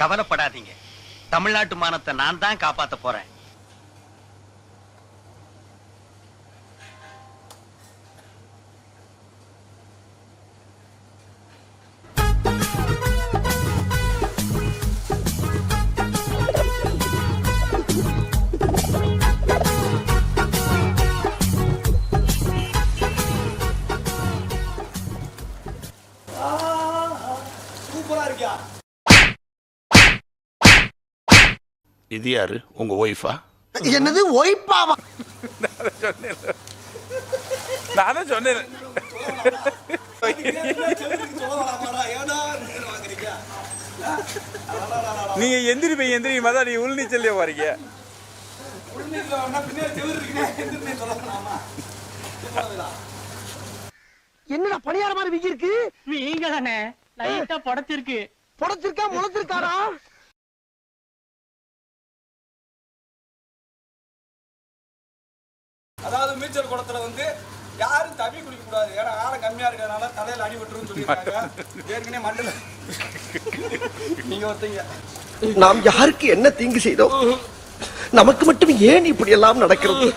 கவலைப்படாதீங்க. தமிழ்நாட்டு மானத்தை நான் தான் காப்பாத்த போறேன். இது யாரு? உங்க ஒய்ஃபா என்னது ஒய்ப்பாவா நான் தான் சொன்னேன். நீங்க எந்திரி போய் எந்திரி தான் நீங்க உள்நீச்சல்லே வரீங்க என்னடா பணியார மாதிரி விக்கி இருக்கு வீங்க தானே லைட்டா படச்சிருக்கு புடச்சிருக்கா முளைச்சிருக்காரா அதாவது நீச்சல் குளத்துல வந்து யாரும் தண்ணி குடிக்க கூடாது. ஏன்னா ஆழம் கம்மியா இருக்கிறதுனால தலையில அடிபட்டுருன்னு சொல்லியிருக்காங்க. ஏற்கனவே மண்டல நீங்க ஒருத்தீங்க. நாம் யாருக்கு என்ன தீங்கு செய்தோம்? நமக்கு மட்டும் ஏன் இப்படி எல்லாம் நடக்கிறது?